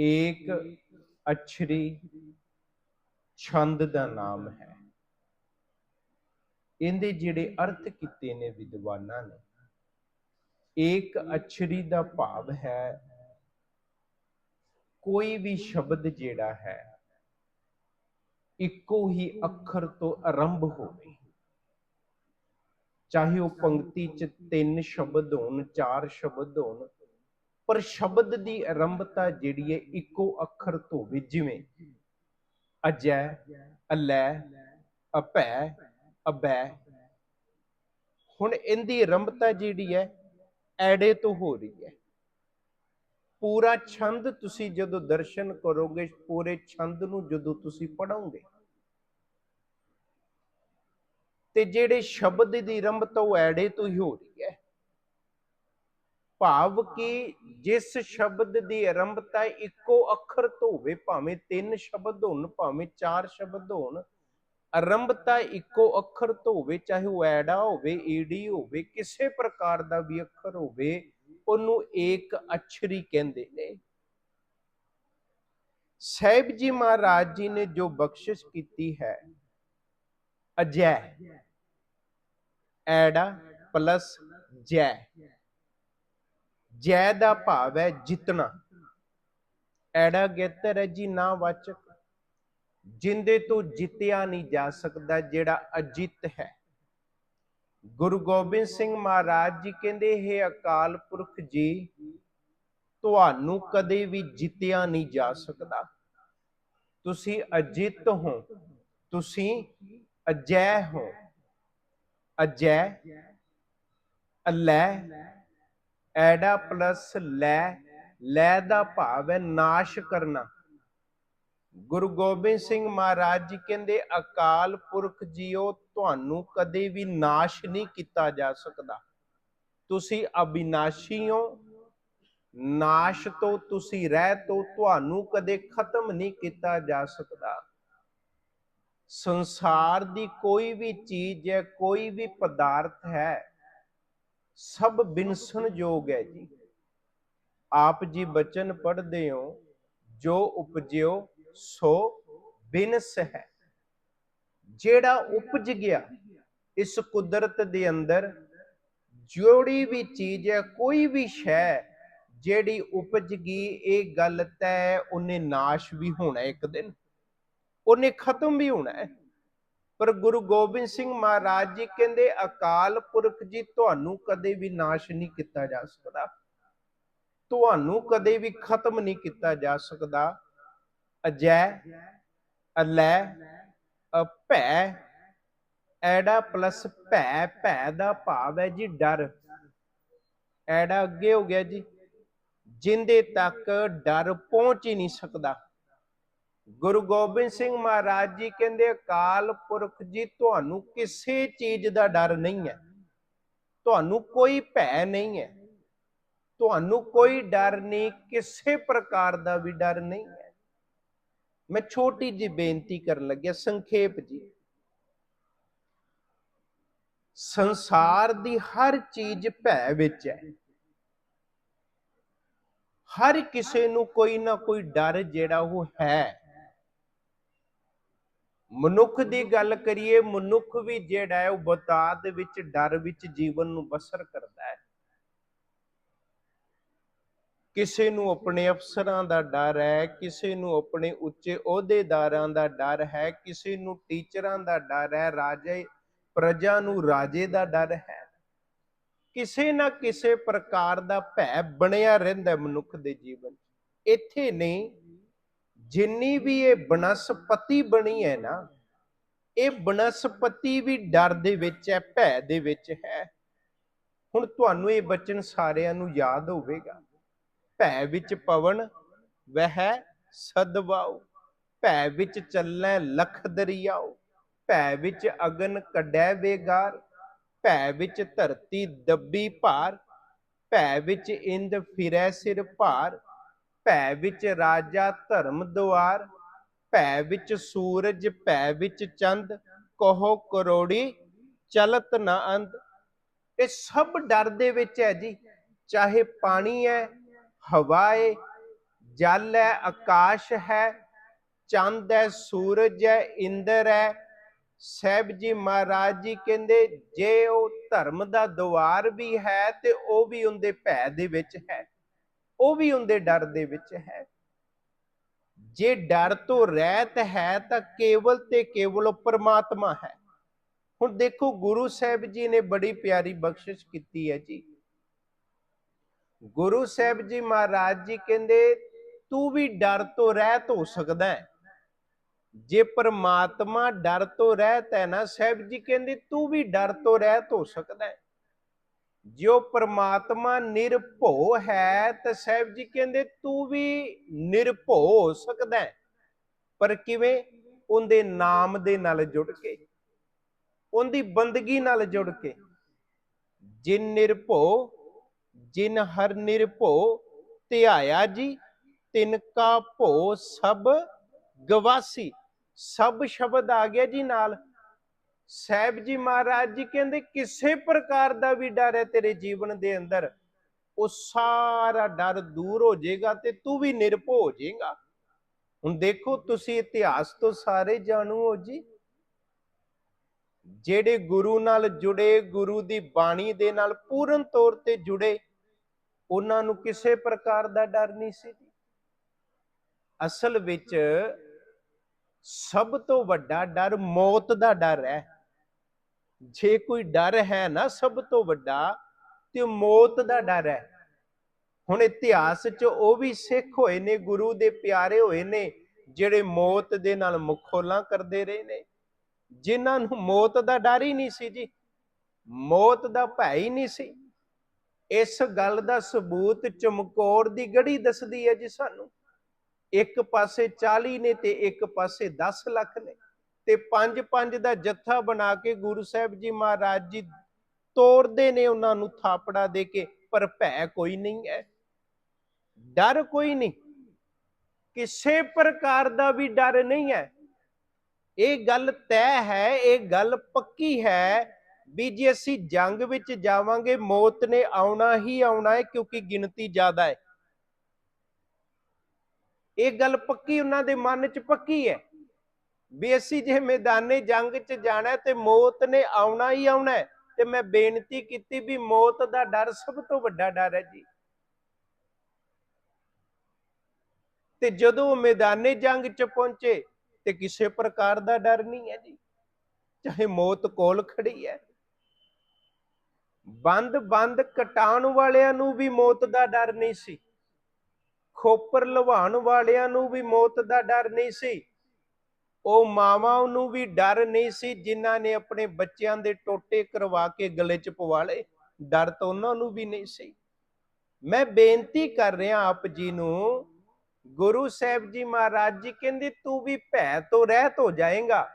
ਏਕ ਅਛਰੀ ਛੰਦ ਦਾ ਨਾਮ ਹੈ। ਇਹਦੇ ਜਿਹੜੇ ਅਰਥ ਕੀਤੇ ਨੇ ਵਿਦਵਾਨਾਂ ਨੇ, ਏਕ ਅਛਰੀ ਦਾ ਭਾਵ ਹੈ, ਕੋਈ ਵੀ ਸ਼ਬਦ ਜਿਹੜਾ ਹੈ, ਇੱਕੋ ਹੀ ਅੱਖਰ ਤੋਂ ਆਰੰਭ ਹੋਵੇ। ਚਾਹੇ ਉਹ ਪੰਕਤੀ ਚ ਤਿੰਨ ਸ਼ਬਦ ਹੋਣ, ਚਾਰ ਸ਼ਬਦ ਹੋਣ ਪਰ ਸ਼ਬਦ ਦੀ ਆਰੰਭਤਾ ਜਿਹੜੀ ਹੈ ਇੱਕੋ ਅੱਖਰ ਤੋਂ ਵੀ ਜਿਵੇਂ ਅਜੈ, ਅਲੈ, ਅਪੈ, ਅਬੈ। ਹੁਣ ਇਹਦੀ ਆਰੰਭਤਾ ਜਿਹੜੀ ਹੈ ਐੜੇ ਤੋਂ ਹੋ ਰਹੀ ਹੈ। ਪੂਰਾ ਛੰਦ ਤੁਸੀਂ ਜਦੋਂ ਦਰਸ਼ਨ ਕਰੋਗੇ, ਪੂਰੇ ਛੰਦ ਨੂੰ ਜਦੋਂ ਤੁਸੀਂ ਪੜੋਗੇ ਤੇ ਜਿਹੜੇ ਸ਼ਬਦ ਦੀ ਆਰੰਭਤਾ ਉਹ ਐੜੇ ਤੋਂ ਹੀ ਹੋ ਰਹੀ ਹੈ। ਭਾਵ ਕਿ ਜਿਸ ਸ਼ਬਦ ਦੀ ਆਰੰਭਤਾ ਇੱਕੋ ਅੱਖਰ ਤੋਂ ਹੋਵੇ, ਭਾਵੇਂ ਤਿੰਨ ਸ਼ਬਦ ਹੋਣ, ਭਾਵੇਂ ਚਾਰ ਸ਼ਬਦ ਹੋਣ, ਆਰੰਭਤਾ ਇੱਕੋ ਅੱਖਰ ਤੋਂ ਹੋਵੇ, ਚਾਹੇ ਉਹ ਐੜਾ ਹੋਵੇ, ਈੜੀ ਹੋਵੇ, ਕਿਸੇ ਪ੍ਰਕਾਰ ਦਾ ਵੀ ਅੱਖਰ ਹੋਵੇ, ਉਹਨੂੰ ਏਕ ਅਛਰੀ ਕਹਿੰਦੇ ਨੇ। ਸਾਹਿਬ ਜੀ ਮਹਾਰਾਜ ਜੀ ਨੇ ਜੋ ਬਖਸ਼ਿਸ਼ ਕੀਤੀ ਹੈ, ਅਜੈ। ਐੜਾ ਪਲਸ ਜੈ। ਜੈ ਦਾ ਭਾਵ ਹੈ ਜਿੱਤਣਾ। ਐੜਾ ਗੇਤਰ ਹੈ ਜੀ ਨਾ ਵਾਚਕ ਜਿੰਦੇ ਤੋਂ ਜਿੱਤਿਆ ਨਹੀਂ ਜਾ ਸਕਦਾ ਜਿਹੜਾ ਅਜਿੱਤ ਹੈ। ਗੁਰੂ ਗੋਬਿੰਦ ਸਿੰਘ ਮਹਾਰਾਜ ਜੀ ਕਹਿੰਦੇ, ਹੈ ਅਕਾਲ ਪੁਰਖ ਜੀ, ਤੁਹਾਨੂੰ ਕਦੇ ਵੀ ਜਿੱਤਿਆ ਨਹੀਂ ਜਾ ਸਕਦਾ। ਤੁਸੀਂ ਅਜਿੱਤ ਹੋ, ਤੁਸੀਂ ਅਜੈ ਹੋ, ਅਜੈ, ਅਲੈ ਐਡਾ ਪਲੱਸ ਲੈ ਲੈ ਦਾ ਭਾਵ ਹੈ ਨਾਸ਼ ਕਰਨਾ। ਗੁਰੂ ਗੋਬਿੰਦ ਸਿੰਘ ਮਹਾਰਾਜ ਜੀ ਕਹਿੰਦੇ, ਅਕਾਲ ਪੁਰਖ ਜੀਓ, ਤੁਹਾਨੂੰ ਕਦੇ ਵੀ ਨਾਸ਼ ਨਹੀਂ ਕੀਤਾ ਜਾ ਸਕਦਾ। ਤੁਸੀਂ ਅਬਿਨਾਸ਼ੀ ਹੋ, ਨਾਸ਼ ਤੋਂ ਤੁਸੀਂ ਰਹਿ ਤੋਂ, ਤੁਹਾਨੂੰ ਕਦੇ ਖਤਮ ਨਹੀਂ ਕੀਤਾ ਜਾ ਸਕਦਾ। ਸੰਸਾਰ ਦੀ ਕੋਈ ਵੀ ਚੀਜ਼ ਹੈ, ਕੋਈ ਵੀ ਪਦਾਰਥ ਹੈ ਸਭ ਬਿਨਸਣ ਯੋਗ ਹੈ ਜੀ। ਆਪ ਜੀ ਬਚਨ ਪੜ੍ਹਦੇ ਹੋ, ਜੋ ਉਪਜਿਓ ਸੋ ਬਿਨਸ ਹੈ। ਜਿਹੜਾ ਉਪਜ ਗਿਆ, ਇਸ ਕੁਦਰਤ ਦੇ ਅੰਦਰ ਜਿਹੜੀ ਵੀ ਚੀਜ਼ ਹੈ, ਕੋਈ ਵੀ ਸ਼ੈ ਜਿਹੜੀ ਉਪਜ ਗਈ, ਇਹ ਗੱਲ ਤੈ, ਉਹਨੇ ਨਾਸ਼ ਵੀ ਹੋਣਾ ਇੱਕ ਦਿਨ। ਉਹਨੇ ਖਤਮ ਵੀ ਹੋਣਾ ਹੈ। ਪਰ ਗੁਰੂ ਗੋਬਿੰਦ ਸਿੰਘ ਮਹਾਰਾਜ ਜੀ ਕਹਿੰਦੇ, ਅਕਾਲ ਪੁਰਖ ਜੀ, ਤੁਹਾਨੂੰ ਕਦੇ ਵੀ ਨਾਸ਼ ਨਹੀਂ ਕੀਤਾ ਜਾ ਸਕਦਾ। ਤੁਹਾਨੂੰ ਕਦੇ ਵੀ ਖਤਮ ਨਹੀਂ ਕੀਤਾ ਜਾ ਸਕਦਾ। ਅਜੈ, ਅਲੈ, ਅਭੈ, ਐੜਾ ਪਲਸ ਭੈ ਭੈ ਦਾ ਭਾਵ ਹੈ ਜੀ ਡਰ। ਐੜਾ ਅੱਗੇ ਹੋ ਗਿਆ ਜੀ, ਜਿੰਦੇ ਤੱਕ ਡਰ ਪਹੁੰਚ ਹੀ ਨਹੀਂ ਸਕਦਾ। ਗੁਰੂ ਗੋਬਿੰਦ ਸਿੰਘ ਮਹਾਰਾਜ ਜੀ ਕਹਿੰਦੇ, ਅਕਾਲ ਪੁਰਖ ਜੀ, ਤੁਹਾਨੂੰ ਕਿਸੇ ਚੀਜ਼ ਦਾ ਡਰ ਨਹੀਂ ਹੈ। ਤੁਹਾਨੂੰ ਕੋਈ ਭੈ ਨਹੀਂ ਹੈ। ਤੁਹਾਨੂੰ ਕੋਈ ਡਰ ਨਹੀਂ, ਕਿਸੇ ਪ੍ਰਕਾਰ ਦਾ ਵੀ ਡਰ ਨਹੀਂ ਹੈ। ਮੈਂ ਛੋਟੀ ਜੀ ਬੇਨਤੀ ਕਰਨ ਲੱਗਿਆ, ਸੰਖੇਪ ਜੀ। ਸੰਸਾਰ ਦੀ ਹਰ ਚੀਜ਼ ਭੈ ਵਿੱਚ ਹੈ। ਹਰ ਕਿਸੇ ਨੂੰ ਕੋਈ ਨਾ ਕੋਈ ਡਰ ਜਿਹੜਾ ਉਹ ਹੈ। ਮਨੁੱਖ ਦੀ ਗੱਲ ਕਰੀਏ, ਮਨੁੱਖ ਵੀ ਜਿਹੜਾ ਹੈ, ਉਹ ਬਤਾਦ ਦੇ ਵਿੱਚ, ਡਰ ਵਿੱਚ ਜੀਵਨ ਨੂੰ ਬਸਰ ਕਰਦਾ ਹੈ। ਕਿਸੇ ਨੂੰ ਆਪਣੇ ਅਫਸਰਾਂ ਦਾ ਡਰ ਹੈ, ਕਿਸੇ ਨੂੰ ਆਪਣੇ ਉੱਚੇ ਅਹੁਦੇਦਾਰਾਂ ਦਾ ਡਰ ਹੈ, ਕਿਸੇ ਨੂੰ ਟੀਚਰਾਂ ਦਾ ਡਰ ਹੈ, ਰਾਜੇ, ਪ੍ਰਜਾ ਨੂੰ ਰਾਜੇ ਦਾ ਡਰ ਹੈ। ਕਿਸੇ ਨਾ ਕਿਸੇ ਪ੍ਰਕਾਰ ਦਾ ਭੈ ਬਣਿਆ ਰਹਿੰਦਾ ਮਨੁੱਖ ਦੇ ਜੀਵਨ ਇੱਥੇ ਨਹੀਂ ਜਿੰਨੀ ਵੀ ਇਹ ਬਨਸਪਤੀ ਬਣੀ ਹੈ ਨਾ, ਇਹ ਬਨਸਪਤੀ ਵੀ ਡਰ ਦੇ ਵਿੱਚ ਹੈ, ਭੈ ਦੇ ਵਿੱਚ ਹੈ। ਹੁਣ ਤੁਹਾਨੂੰ ਇਹ ਬਚਨ ਸਾਰਿਆਂ ਨੂੰ ਯਾਦ ਹੋਵੇਗਾ। ਭੈ ਵਿੱਚ ਪਵਨ, ਵਹਿ ਸਦਵਾਉ। ਭੈ ਵਿੱਚ ਚੱਲੈ ਲਖ ਦਰਿਆਉ। ਭੈ ਵਿੱਚ ਅਗਨ ਕੱਢੈ ਵੇਗਾਰ। ਭੈ ਵਿੱਚ ਧਰਤੀ ਦੱਬੀ ਭਾਰ। ਭੈ ਵਿੱਚ ਇੰਦ ਫਿਰੈ ਸਿਰ ਭਾਰ। ਭੈ ਵਿੱਚ ਰਾਜਾ ਧਰਮ ਦੁਆਰ, ਭੈ ਵਿੱਚ ਸੂਰਜ, ਭੈ ਵਿੱਚ ਚੰਦ, ਕਹੋ ਕਰੋੜੀ, ਚਲਤ ਨਾ ਅੰਧ। ਇਹ ਸਭ ਡਰ ਦੇ ਵਿੱਚ ਹੈ ਜੀ। ਚਾਹੇ ਪਾਣੀ ਹੈ, ਹਵਾ ਹੈ, ਜਲ ਹੈ, ਆਕਾਸ਼ ਹੈ, ਚੰਦ ਹੈ, ਸੂਰਜ ਹੈ, ਇੰਦਰ ਹੈ। ਸਾਹਿਬ ਜੀ ਮਹਾਰਾਜ ਜੀ ਕਹਿੰਦੇ, ਜੇ ਉਹ ਧਰਮ ਦਾ ਦੁਆਰ ਵੀ ਹੈ ਤੇ ਉਹ ਵੀ ਉਹਦੇ ਭੈ ਦੇ ਵਿੱਚ ਹੈ। ਉਹ ਵੀ ਉਹਦੇ ਡਰ ਦੇ ਵਿੱਚ ਹੈ। ਜੇ ਡਰ ਤੋਂ ਰਹਿਤ ਹੈ ਤਾਂ ਕੇਵਲ ਤੇ ਕੇਵਲ ਪਰਮਾਤਮਾ ਹੈ। ਹੁਣ ਦੇਖੋ, ਗੁਰੂ ਸਾਹਿਬ ਜੀ ਨੇ ਬੜੀ ਪਿਆਰੀ ਬਖਸ਼ਿਸ਼ ਕੀਤੀ ਹੈ ਜੀ। ਗੁਰੂ ਸਾਹਿਬ ਜੀ ਮਹਾਰਾਜ ਜੀ ਕਹਿੰਦੇ, ਤੂੰ ਵੀ ਡਰ ਤੋਂ ਰਹਿਤ ਹੋ ਸਕਦਾ ਹੈ। ਜੇ ਪਰਮਾਤਮਾ ਡਰ ਤੋਂ ਰਹਿਤ ਹੈ ਨਾ, ਸਾਹਿਬ ਜੀ ਕਹਿੰਦੇ, ਤੂੰ ਵੀ ਡਰ ਤੋਂ ਰਹਿਤ ਹੋ ਸਕਦਾ ਹੈ। ਜੋ ਪਰਮਾਤਮਾ ਨਿਰਭਉ ਹੈ, ਤਾਂ ਸਾਹਿਬ ਜੀ ਕਹਿੰਦੇ ਤੂੰ ਵੀ ਨਿਰਭਉ ਹੋ। ਸਕਦਾ ਪਰ ਕਿਵੇਂ? ਉਹਦੇ ਨਾਮ ਦੇ ਨਾਲ ਜੁੜ ਕੇ, ਉਹਦੀ ਬੰਦਗੀ ਨਾਲ ਜੁੜ ਕੇ। ਜਿਨ ਨਿਰਭਉ, ਜਿਨ ਹਰ ਨਿਰਭਉ, ਧਿਆਇਆ ਜੀ, ਤਿਨ ਕਾ ਭੋ ਸਭ ਗਵਾਸੀ। ਸਭ ਸ਼ਬਦ ਆ ਗਿਆ ਜੀ ਨਾਲ। ਸਾਹਿਬ ਜੀ ਮਹਾਰਾਜ ਜੀ ਕਹਿੰਦੇ ਕਿਸੇ ਪ੍ਰਕਾਰ ਦਾ ਵੀ ਡਰ ਹੈ ਤੇਰੇ ਜੀਵਨ ਦੇ ਅੰਦਰ? ਉਹ ਸਾਰਾ ਡਰ ਦੂਰ ਹੋ ਜਾਏਗਾ ਤੇ ਤੂੰ ਵੀ ਨਿਰਭਉ ਹੋ ਜਾਏਗਾ। ਹੁਣ ਦੇਖੋ ਤੁਸੀਂ ਇਤਿਹਾਸ ਤੋਂ ਸਾਰੇ ਜਾਣੂ ਹੋ ਜੀ। ਜਿਹੜੇ ਗੁਰੂ ਨਾਲ ਜੁੜੇ, ਗੁਰੂ ਦੀ ਬਾਣੀ ਦੇ ਨਾਲ ਪੂਰਨ ਤੌਰ ਤੇ ਜੁੜੇ, ਉਹਨਾਂ ਨੂੰ ਕਿਸੇ ਪ੍ਰਕਾਰ ਦਾ ਡਰ ਨਹੀਂ ਸੀ ਅਸਲ ਵਿੱਚ ਸਭ ਤੋਂ ਵੱਡਾ ਡਰ ਮੌਤ ਦਾ ਡਰ ਹੈ। ਜੇ ਕੋਈ ਡਰ ਹੈ ਨਾ ਸਭ ਤੋਂ ਵੱਡਾ, ਤੇ ਮੌਤ ਦਾ ਡਰ ਹੈ। ਹੁਣ ਇਤਿਹਾਸ 'ਚ ਉਹ ਵੀ ਸਿੱਖ ਹੋਏ ਨੇ, ਗੁਰੂ ਦੇ ਪਿਆਰੇ ਹੋਏ ਨੇ, ਜਿਹੜੇ ਮੌਤ ਦੇ ਨਾਲ ਮੁਖੋਲਾਂ ਕਰਦੇ ਰਹੇ ਨੇ। ਜਿਨ੍ਹਾਂ ਨੂੰ ਮੌਤ ਦਾ ਡਰ ਹੀ ਨਹੀਂ ਸੀ ਜੀ, ਮੌਤ ਦਾ ਭੈ ਹੀ ਨਹੀਂ ਸੀ। ਇਸ ਗੱਲ ਦਾ ਸਬੂਤ ਚਮਕੌਰ ਦੀ ਗੜੀ ਦੱਸਦੀ ਹੈ ਜੀ ਸਾਨੂੰ। ਇੱਕ ਪਾਸੇ 40 ਨੇ ਤੇ ਇੱਕ ਪਾਸੇ 10 ਲੱਖ ਨੇ। ਤੇ ਪੰਜ ਪੰਜ ਦਾ ਜੱਥਾ ਬਣਾ ਕੇ ਗੁਰੂ ਸਾਹਿਬ ਜੀ ਮਹਾਰਾਜ ਜੀ ਤੋੜਦੇ ਨੇ ਉਹਨਾਂ ਨੂੰ ਥਾਪੜਾ ਦੇ ਕੇ, ਪਰ ਭੈ ਕੋਈ ਨਹੀਂ ਹੈ। ਡਰ ਕੋਈ ਨਹੀਂ। ਕਿਸੇ ਪ੍ਰਕਾਰ ਦਾ ਵੀ ਡਰ ਨਹੀਂ ਹੈ। ਇਹ ਗੱਲ ਤੈਅ ਹੈ, ਇਹ ਗੱਲ ਪੱਕੀ ਹੈ ਵੀ ਜੇ ਅਸੀਂ ਜੰਗ ਵਿੱਚ ਜਾਵਾਂਗੇ, ਮੌਤ ਨੇ ਆਉਣਾ ਹੀ ਆਉਣਾ ਹੈ ਕਿਉਂਕਿ ਗਿਣਤੀ ਜ਼ਿਆਦਾ ਹੈ। ਇਹ ਗੱਲ ਪੱਕੀ ਉਹਨਾਂ ਦੇ ਮਨ 'ਚ ਪੱਕੀ ਹੈ। ਵੀ ਅਸੀਂ ਜੇ ਮੈਦਾਨੇ ਜੰਗ 'ਚ ਜਾਣਾ ਤੇ ਮੌਤ ਨੇ ਆਉਣਾ ਹੀ ਆਉਣਾ ਤੇ ਮੈਂ ਬੇਨਤੀ ਕੀਤੀ ਵੀ ਮੌਤ ਦਾ ਡਰ ਸਭ ਤੋਂ ਵੱਡਾ ਡਰ ਹੈ ਜੀ। ਤੇ ਜਦੋਂ ਮੈਦਾਨੇ ਜੰਗ 'ਚ ਪਹੁੰਚੇ, ਤੇ ਕਿਸੇ ਪ੍ਰਕਾਰ ਦਾ ਡਰ ਨਹੀਂ ਹੈ ਜੀ। ਚਾਹੇ ਮੌਤ ਕੋਲ ਖੜੀ ਹੈ। ਬੰਦ ਬੰਦ ਕਟਾਉਣ ਵਾਲਿਆਂ ਨੂੰ ਵੀ ਮੌਤ ਦਾ ਡਰ ਨਹੀਂ ਸੀ। ਖੋਪਰ ਲਵਾਉਣ ਵਾਲਿਆਂ ਨੂੰ ਵੀ ਮੌਤ ਦਾ ਡਰ ਨਹੀਂ ਸੀ। ਉਹ ਮਾਵਾਂ ਨੂੰ ਵੀ ਡਰ ਨਹੀਂ ਸੀ ਜਿਨ੍ਹਾਂ ਨੇ ਆਪਣੇ ਬੱਚਿਆਂ ਦੇ ਟੋਟੇ ਕਰਵਾ ਕੇ ਗਲੇ 'ਚ ਪਵਾ ਲਏ। ਡਰ ਤਾਂ ਉਹਨਾਂ ਨੂੰ ਵੀ ਨਹੀਂ ਸੀ। ਮੈਂ ਬੇਨਤੀ ਕਰ ਰਿਹਾ ਆਪ ਜੀ ਨੂੰ, ਗੁਰੂ ਸਾਹਿਬ ਜੀ ਮਹਾਰਾਜ ਜੀ ਕਹਿੰਦੇ, ਤੂੰ ਵੀ ਭੈ ਤੋਂ ਰਹਿਤ ਹੋ ਜਾਏਗਾ।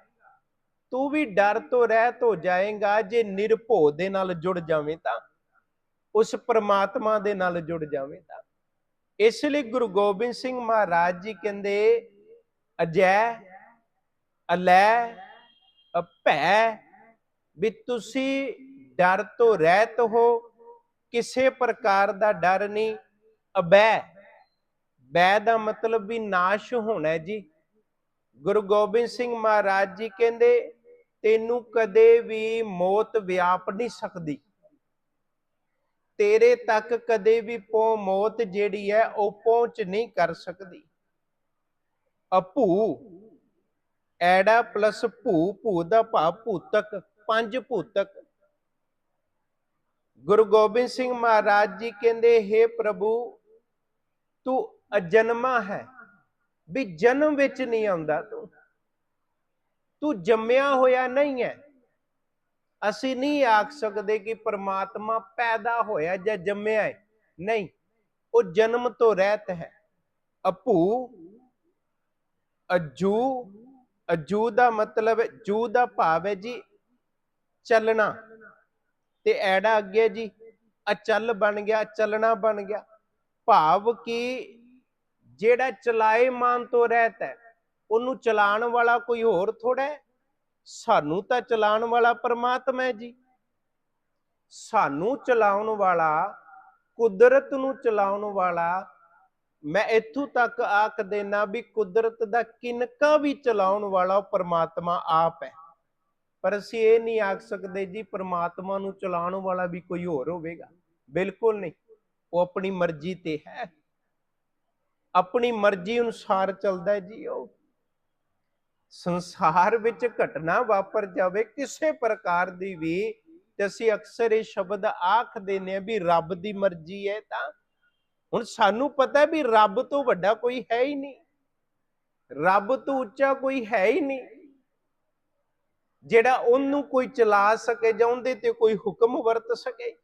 ਤੂੰ ਵੀ ਡਰ ਤੋਂ ਰਹਿਤ ਹੋ ਜਾਏਗਾ ਜੇ ਨਿਰਭਉ ਦੇ ਨਾਲ ਜੁੜ ਜਾਵੇਂ ਤਾਂ। ਉਸ ਪ੍ਰਮਾਤਮਾ ਦੇ ਨਾਲ ਜੁੜ ਜਾਵੇਂ ਤਾਂ। ਇਸ ਲਈ ਗੁਰੂ ਗੋਬਿੰਦ ਸਿੰਘ ਮਹਾਰਾਜ ਜੀ ਕਹਿੰਦੇ, ਅਜੈ ਅਲੈ ਭੈ, ਵੀ ਤੁਸੀਂ ਡਰ ਤੋਂ ਰਹਿਤ ਹੋ, ਕਿਸੇ ਪ੍ਰਕਾਰ ਦਾ ਡਰ ਨਹੀਂ। ਅਬੈ, ਬੈ ਦਾ ਮਤਲਬ ਵੀ ਨਾਸ਼ ਹੋਣਾ ਜੀ। ਗੁਰੂ ਗੋਬਿੰਦ ਸਿੰਘ ਮਹਾਰਾਜ ਜੀ ਕਹਿੰਦੇ, ਤੈਨੂੰ ਕਦੇ ਵੀ ਮੌਤ ਵਿਆਪ ਨਹੀਂ ਸਕਦੀ। ਤੇਰੇ ਤੱਕ ਕਦੇ ਵੀ ਪੋ ਮੌਤ ਜਿਹੜੀ ਹੈ, ਉਹ ਪਹੁੰਚ ਨਹੀਂ ਕਰ ਸਕਦੀ। ਅਪੂ ਐੜਾ ਪਲਸ ਭੂ ਭੂ ਦਾ ਭਾਵ ਭੂਤਕ, ਪੰਜ ਭੂਤਕ। ਗੁਰੂ ਗੋਬਿੰਦ ਸਿੰਘ ਮਹਾਰਾਜ ਜੀ ਕਹਿੰਦੇ हे ਪ੍ਰਭੂ, ਤੂੰ ਅਜਨਮਾ ਹੈ। ਵੀ ਜਨਮ ਵਿੱਚ ਨਹੀਂ ਆਉਂਦਾ ਤੂੰ। ਤੂੰ ਜੰਮਿਆ ਹੋਇਆ ਨਹੀਂ ਹੈ। ਅਸੀਂ ਨਹੀਂ ਆਖ ਸਕਦੇ ਕਿ ਪ੍ਰਮਾਤਮਾ ਪੈਦਾ ਹੋਇਆ ਜਾਂ ਜੰਮਿਆ ਹੈ। ਨਹੀਂ, ਉਹ ਜਨਮ ਤੋਂ ਰਹਿਤ ਹੈ। ਅਪੂ, ਅਜੂ ਅਜੂ ਦਾ ਮਤਲਬ ਜੂ ਦਾ ਭਾਵ ਹੈ ਜੀ, ਚੱਲਣਾ। ਤੇ ਐੜਾ ਅੱਗੇ ਜੀ, ਅਚਲ ਬਣ ਗਿਆ, ਚੱਲਣਾ ਬਣ ਗਿਆ। ਭਾਵ ਕਿ ਜਿਹੜਾ ਚਲਾਏਮਾਨ ਤੋਂ ਰਹਿਤ ਹੈ, ਉਹਨੂੰ ਚਲਾਉਣ ਵਾਲਾ ਕੋਈ ਹੋਰ ਥੋੜਾ ਹੈ। ਸਾਨੂੰ ਤਾਂ ਚਲਾਉਣ ਵਾਲਾ ਪਰਮਾਤਮਾ ਹੈ ਜੀ। ਸਾਨੂੰ ਚਲਾਉਣ ਵਾਲਾ, ਕੁਦਰਤ ਨੂੰ ਚਲਾਉਣ ਵਾਲਾ ਮੈਂ ਇੱਥੋਂ ਤੱਕ ਆਖ ਦੇਣਾ ਵੀ ਕੁਦਰਤ ਦਾ ਕਿਨਕਾ ਵੀ ਚਲਾਉਣ ਵਾਲਾ ਪਰਮਾਤਮਾ ਆਪ ਹੈ। ਪਰ ਅਸੀਂ ਇਹ ਨਹੀਂ ਆਖ ਸਕਦੇ ਜੀ ਪਰਮਾਤਮਾ ਨੂੰ ਚਲਾਉਣ ਵਾਲਾ ਵੀ ਕੋਈ ਹੋਰ ਹੋਵੇਗਾ। ਬਿਲਕੁਲ ਨਹੀਂ। ਉਹ ਆਪਣੀ ਮਰਜ਼ੀ ਤੇ ਹੈ। ਆਪਣੀ ਮਰਜ਼ੀ ਅਨੁਸਾਰ ਚੱਲਦਾ ਜੀ ਉਹ। ਸੰਸਾਰ ਵਿੱਚ ਘਟਨਾ ਵਾਪਰ ਜਾਵੇ ਕਿਸੇ ਪ੍ਰਕਾਰ ਦੀ ਵੀ ਤੇ ਅਸੀਂ ਅਕਸਰ ਇਹ ਸ਼ਬਦ ਆਖ ਦਿੰਦੇ ਆ ਵੀ ਰੱਬ ਦੀ ਮਰਜ਼ੀ ਹੈ ਤਾਂ ਹੁਣ ਸਾਨੂੰ ਪਤਾ ਹੈ ਵੀ ਰੱਬ ਤੋਂ ਵੱਡਾ ਕੋਈ ਹੈ ਹੀ ਨਹੀਂ। ਰੱਬ ਤੋਂ ਉੱਚਾ ਕੋਈ ਹੈ ਹੀ ਨਹੀਂ। ਜਿਹੜਾ ਉਹਨੂੰ ਕੋਈ ਚਲਾ ਸਕੇ ਜਾਂ ਉਹਦੇ ਤੇ ਕੋਈ ਹੁਕਮ ਵਰਤ ਸਕੇ।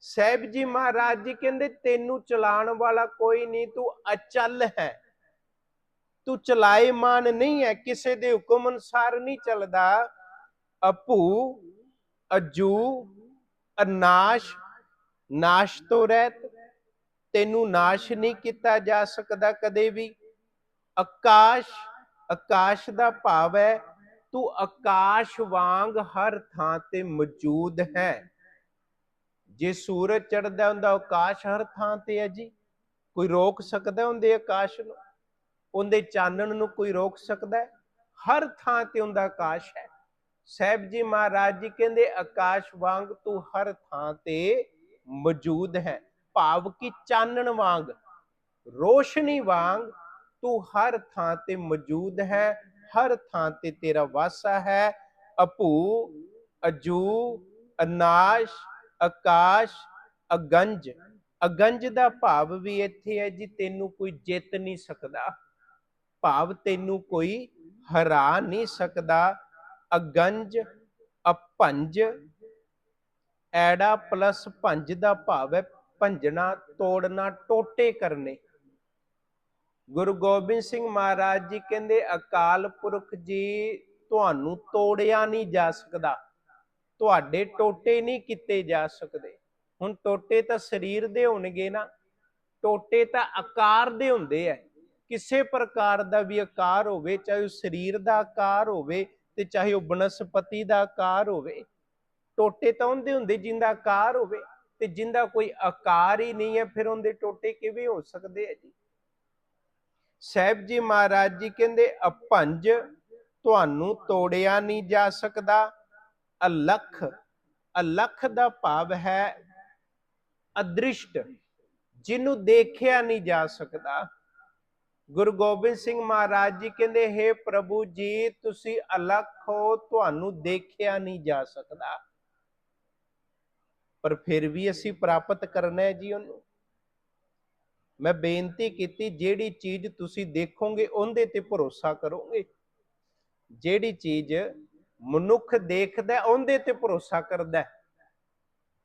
ਸਾਹਿਬ ਜੀ ਮਹਾਰਾਜ ਜੀ ਕਹਿੰਦੇ, ਤੈਨੂੰ ਚਲਾਉਣ ਵਾਲਾ ਕੋਈ ਨਹੀਂ, ਤੂੰ ਅਚਲ ਹੈ। ਤੂੰ ਚਲਾਏਮਾਨ ਨਹੀਂ ਹੈ, ਕਿਸੇ ਦੇ ਹੁਕਮ ਅਨੁਸਾਰ ਨਹੀਂ ਚੱਲਦਾ। ਅਪੂ, ਅਜੂ, ਅਨਾਸ਼, ਨਾਸ਼ ਤੋਂ ਰਹਿਤ। ਤੈਨੂੰ ਨਾਸ਼ ਨਹੀਂ ਕੀਤਾ ਜਾ ਸਕਦਾ ਕਦੇ ਵੀ। ਆਕਾਸ਼ ਆਕਾਸ਼ ਦਾ ਭਾਵ ਹੈ, ਤੂੰ ਆਕਾਸ਼ ਵਾਂਗ ਹਰ ਥਾਂ ਤੇ ਮੌਜੂਦ ਹੈ। ਜੇ ਸੂਰਜ ਚੜਦਾ ਹੁੰਦਾ ਆਕਾਸ਼ ਹਰ ਥਾਂ ਤੇ ਹੈ ਜੀ। ਕੋਈ ਰੋਕ ਸਕਦਾ ਉਹਦੇ ਆਕਾਸ਼ ਨੂੰ? ਉਹਦੇ ਚਾਨਣ ਨੂੰ ਕੋਈ ਰੋਕ ਸਕਦਾ ਹਰ ਥਾਂ ਤੇ ਉਹਦਾ ਆਕਾਸ਼ ਹੈ। ਸਹਿਬ ਜੀ ਮਹਾਰਾਜ ਜੀ ਕਹਿੰਦੇ, ਆਕਾਸ਼ ਵਾਂਗ ਤੂੰ ਹਰ ਥਾਂ ਤੇ ਮੌਜੂਦ ਹੈ। ਭਾਵ ਕਿ ਚਾਨਣ ਵਾਂਗ, ਰੋਸ਼ਨੀ ਵਾਂਗ ਤੂੰ ਹਰ ਥਾਂ ਤੇ ਮੌਜੂਦ ਹੈ, ਹਰ ਥਾਂ ਤੇ ਤੇਰਾ ਵਾਸਾ ਹੈ। ਅਪੂ ਅਜੂ, ਅਨਾਸ਼, ਆਕਾਸ਼, ਅਗੰਜ। ਅਗੰਜ ਦਾ ਭਾਵ ਵੀ ਇੱਥੇ ਹੈ ਜੀ, ਤੈਨੂੰ ਕੋਈ ਜਿੱਤ ਨਹੀਂ ਸਕਦਾ। ਭਾਵ ਤੈਨੂੰ ਕੋਈ ਹਰਾ ਨਹੀਂ ਸਕਦਾ। ਅਗੰਜ ਅਪੰਜ ਐੜਾ ਪਲੱਸ ਭੰਜ ਦਾ ਭਾਵ ਹੈ। ਭੰਜਣਾ ਤੋੜਨਾ ਟੋਟੇ ਕਰਨੇ। ਗੁਰੂ ਗੋਬਿੰਦ ਸਿੰਘ ਮਹਾਰਾਜ ਜੀ ਕਹਿੰਦੇ, ਅਕਾਲ ਪੁਰਖ ਜੀ, ਤੁਹਾਨੂੰ ਤੋੜਿਆ ਨਹੀਂ ਜਾ ਸਕਦਾ। ਤੁਹਾਡੇ ਟੋਟੇ ਨਹੀਂ ਕੀਤੇ ਜਾ ਸਕਦੇ। ਹੁਣ ਟੋਟੇ ਤਾਂ ਸਰੀਰ ਦੇ ਹੋਣਗੇ ਨਾ। ਟੋਟੇ ਤਾਂ ਆਕਾਰ ਦੇ ਹੁੰਦੇ ਐ ਕਿਸੇ ਪ੍ਰਕਾਰ ਦਾ ਵੀ ਆਕਾਰ ਹੋਵੇ, ਚਾਹੇ ਉਹ ਸਰੀਰ ਦਾ ਆਕਾਰ ਹੋਵੇ ਤੇ ਚਾਹੇ ਉਹ ਬਨਸਪਤੀ ਦਾ ਆਕਾਰ ਹੋਵੇ, ਟੋਟੇ ਤਾਂ ਉਹਦੇ ਹੁੰਦੇ ਜਿੰਦਾ ਆਕਾਰ ਹੋਵੇ। ਤੇ ਜਿੰਦਾ ਕੋਈ ਆਕਾਰ ਹੀ ਨਹੀਂ ਹੈ, ਫਿਰ ਉਹਦੇ ਟੋਟੇ ਕਿਵੇਂ ਹੋ ਸਕਦੇ ਆ ਜੀ? ਸਾਹਿਬ ਜੀ ਮਹਾਰਾਜ ਜੀ ਕਹਿੰਦੇ ਅਪੰਜ ਤੁਹਾਨੂੰ ਤੋੜਿਆ ਨਹੀਂ ਜਾ ਸਕਦਾ। ਅਲਖ ਅਲਖ ਦਾ ਭਾਵ ਹੈ ਅਦ੍ਰਿਸ਼ਟ, ਜਿਹਨੂੰ ਦੇਖਿਆ ਨਹੀਂ ਜਾ ਸਕਦਾ। ਗੁਰੂ ਗੋਬਿੰਦ ਸਿੰਘ ਮਹਾਰਾਜ ਜੀ ਕਹਿੰਦੇ हे ਪ੍ਰਭੂ ਜੀ, ਤੁਸੀਂ ਅਲਖ ਹੋ, ਤੁਹਾਨੂੰ ਦੇਖਿਆ ਨਹੀਂ ਜਾ ਸਕਦਾ। ਪਰ ਫਿਰ ਵੀ ਅਸੀਂ ਪ੍ਰਾਪਤ ਕਰਨਾ ਹੈ ਜੀ ਉਹਨੂੰ। ਮੈਂ ਬੇਨਤੀ ਕੀਤੀ, ਜਿਹੜੀ ਚੀਜ਼ ਤੁਸੀਂ ਦੇਖੋਗੇ, ਉਹਦੇ ਤੇ ਭਰੋਸਾ ਕਰੋਗੇ। ਜਿਹੜੀ ਚੀਜ਼ ਮਨੁੱਖ ਦੇਖਦਾ ਉਹਦੇ ਤੇ ਭਰੋਸਾ ਕਰਦਾ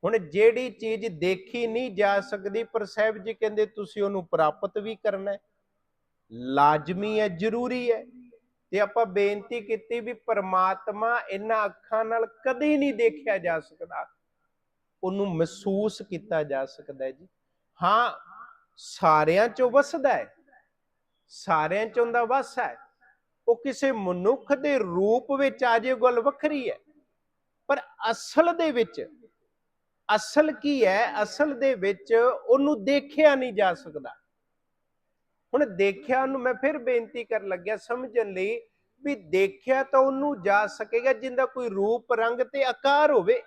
ਹੁਣ ਜਿਹੜੀ ਚੀਜ਼ ਦੇਖੀ ਨਹੀਂ ਜਾ ਸਕਦੀ, ਪਰ ਸਾਹਿਬ ਜੀ ਕਹਿੰਦੇ ਤੁਸੀਂ ਉਹਨੂੰ ਪ੍ਰਾਪਤ ਵੀ ਕਰਨਾ ਲਾਜ਼ਮੀ ਹੈ, ਜ਼ਰੂਰੀ ਹੈ। ਤੇ ਆਪਾਂ ਬੇਨਤੀ ਕੀਤੀ ਵੀ ਪਰਮਾਤਮਾ ਇਹਨਾਂ ਅੱਖਾਂ ਨਾਲ ਕਦੇ ਨਹੀਂ ਦੇਖਿਆ ਜਾ ਸਕਦਾ। ਉਹਨੂੰ ਮਹਿਸੂਸ ਕੀਤਾ ਜਾ ਸਕਦਾ ਹੈ ਜੀ। ਹਾਂ, ਸਾਰਿਆਂ ਚੋਂ ਵਸਦਾ ਹੈ। ਸਾਰਿਆਂ ਚੋਂ ਦਾ ਵਸ ਹੈ। ਉਹ ਕਿਸੇ ਮਨੁੱਖ ਦੇ ਰੂਪ ਵਿੱਚ ਆ ਜੇ ਗੱਲ ਵੱਖਰੀ ਹੈ। ਪਰ ਅਸਲ ਦੇ ਵਿੱਚ, ਅਸਲ ਕੀ ਹੈ? ਅਸਲ ਦੇ ਵਿੱਚ ਉਹਨੂੰ ਦੇਖਿਆ ਨਹੀਂ ਜਾ ਸਕਦਾ। ਹੁਣ ਦੇਖਿਆ ਉਹਨੂੰ ਮੈਂ ਫਿਰ ਬੇਨਤੀ ਕਰਨ ਲੱਗਿਆ ਸਮਝਣ ਲਈ ਵੀ ਦੇਖਿਆ ਤਾਂ ਉਹਨੂੰ ਜਾ ਸਕੇਗਾ ਜਿੰਦਾ ਕੋਈ ਰੂਪ, ਰੰਗ ਤੇ ਆਕਾਰ ਹੋਵੇ।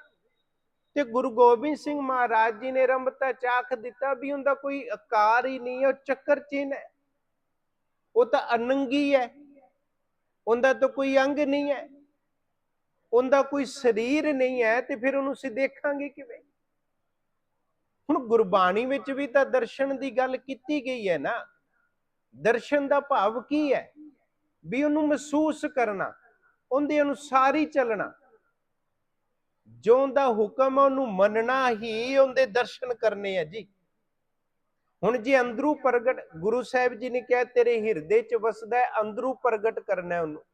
ਤੇ ਗੁਰੂ ਗੋਬਿੰਦ ਸਿੰਘ ਮਹਾਰਾਜ ਜੀ ਨੇ ਰੰਭਤਾ, ਚਾਖ ਦਿੱਤਾ ਵੀ ਉਹਦਾ ਕੋਈ ਆਕਾਰ ਹੀ ਨਹੀਂ ਹੈ, ਉਹ ਚੱਕਰ ਚਿੰਨ ਹੈ। ਉਹ ਤਾਂ ਅਨੰਗੀ ਹੈ। ਉਹਦਾ ਤਾਂ ਕੋਈ ਅੰਗ ਨਹੀਂ ਹੈ। ਉਹਦਾ ਕੋਈ ਸਰੀਰ ਨਹੀਂ ਹੈ ਤੇ ਫਿਰ ਉਹਨੂੰ ਅਸੀਂ ਦੇਖਾਂਗੇ ਕਿਵੇਂ? ਹੁਣ ਗੁਰਬਾਣੀ ਵਿੱਚ ਵੀ ਤਾਂ ਦਰਸ਼ਨ ਦੀ ਗੱਲ ਕੀਤੀ ਗਈ ਹੈ ਨਾ। ਦਰਸ਼ਨ ਦਾ ਭਾਵ ਕੀ ਹੈ? ਵੀ ਉਹਨੂੰ ਮਹਿਸੂਸ ਕਰਨਾ, ਉਹਦੇ ਅਨੁਸਾਰ ਹੀ ਚੱਲਣਾ। ਜੋ ਉਹਦਾ ਹੁਕਮ ਉਹਨੂੰ ਮੰਨਣਾ ਹੀ ਉਹਦੇ ਦਰਸ਼ਨ ਕਰਨੇ ਆ ਜੀ। ਹੁਣ ਜੀ ਅੰਦਰੂ ਪ੍ਰਗਟ, ਗੁਰੂ ਸਾਹਿਬ ਜੀ ਨੇ ਕਿਹਾ, ਤੇਰੇ ਹਿਰਦੇ 'ਚ ਵਸਦਾ ਹੈ, ਅੰਦਰੂ ਪ੍ਰਗਟ ਕਰਨਾ ਉਹਨੂੰ।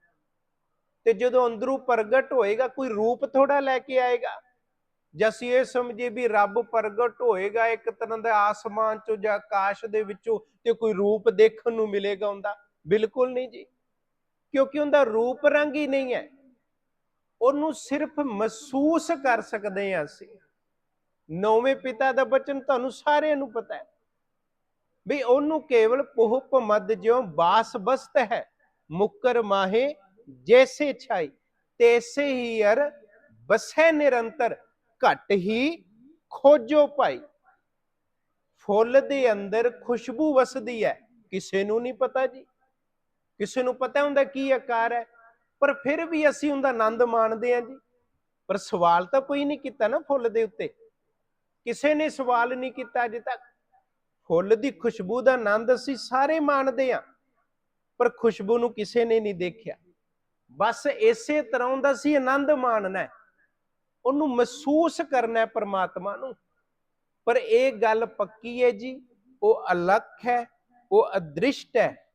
ਤੇ ਜਦੋਂ ਅੰਦਰੂ ਪ੍ਰਗਟ ਹੋਏਗਾ, ਕੋਈ ਰੂਪ ਥੋੜਾ ਲੈ ਕੇ ਆਏਗਾ? ਜੇ ਅਸੀਂ ਇਹ ਸਮਝੀਏ ਵੀ ਰੱਬ ਪ੍ਰਗਟ ਹੋਏਗਾ ਇੱਕ ਤਰ੍ਹਾਂ ਦਾ ਆਸਮਾਨ ਚੋਂ ਜਾਂ ਆਕਾਸ਼ ਦੇ ਵਿੱਚੋਂ ਤੇ ਕੋਈ ਰੂਪ ਦੇਖਣ ਨੂੰ ਮਿਲੇਗਾ ਉਹਦਾ? ਬਿਲਕੁਲ ਨਹੀਂ ਜੀ। ਕਿਉਂਕਿ ਉਹਦਾ ਰੂਪ ਰੰਗ ਹੀ ਨਹੀਂ ਹੈ। ਉਹਨੂੰ ਸਿਰਫ ਮਹਿਸੂਸ ਕਰ ਸਕਦੇ ਹਾਂ ਅਸੀਂ। ਨੌਵੇਂ ਪਿਤਾ ਦਾ ਬਚਨ ਤੁਹਾਨੂੰ ਸਾਰਿਆਂ ਨੂੰ ਪਤਾ ਹੈ। ਵੀ ਉਹਨੂੰ ਕੇਵਲ ਪੁਹਪ ਮਦ ਜਿਉ ਬਾਸ ਬਸਤ ਹੈ। ਮੁਕਰ ਮਾਹੇ ਜੈਸੇ ਛਾਈ, ਤੈਸੇ ਹੀ ਅਰ ਬਸੈ ਨਿਰੰਤਰ, ਘਟ ਹੀ ਖੋਜੋ ਭਾਈ। ਫੁੱਲ ਦੇ ਅੰਦਰ ਖੁਸ਼ਬੂ ਵਸਦੀ ਹੈ। ਕਿਸੇ ਨੂੰ ਨਹੀਂ ਪਤਾ ਜੀ। ਕਿਸੇ ਨੂੰ ਪਤਾ ਹੁੰਦਾ ਕੀ ਆਕਾਰ ਹੈ। ਪਰ ਫਿਰ ਵੀ ਅਸੀਂ ਉਹਦਾ ਆਨੰਦ ਮਾਣਦੇ ਹਾਂ ਜੀ। ਪਰ ਸਵਾਲ ਤਾਂ ਕੋਈ ਨਹੀਂ ਕੀਤਾ ਨਾ ਫੁੱਲ ਦੇ ਉੱਤੇ। ਕਿਸੇ ਨੇ ਸਵਾਲ ਨਹੀਂ ਕੀਤਾ ਅਜੇ ਤੱਕ। ਫੁੱਲ ਦੀ ਖੁਸ਼ਬੂ ਦਾ ਆਨੰਦ ਅਸੀਂ ਸਾਰੇ ਮਾਣਦੇ ਹਾਂ। ਪਰ ਖੁਸ਼ਬੂ ਨੂੰ ਕਿਸੇ ਨੇ ਨਹੀਂ ਦੇਖਿਆ। ਬਸ ਇਸੇ ਤਰ੍ਹਾਂ ਦਾ ਸੀ ਆਨੰਦ ਮਾਣਨਾ ਉਹਨੂੰ ਮਹਿਸੂਸ ਕਰਨਾ ਪਰਮਾਤਮਾ ਨੂੰ। ਪਰ ਇਹ ਗੱਲ ਪੱਕੀ ਹੈ ਜੀ, ਉਹ ਅਲੱਖ ਹੈ, ਉਹ ਅਦ੍ਰਿਸ਼ਟ ਹੈ।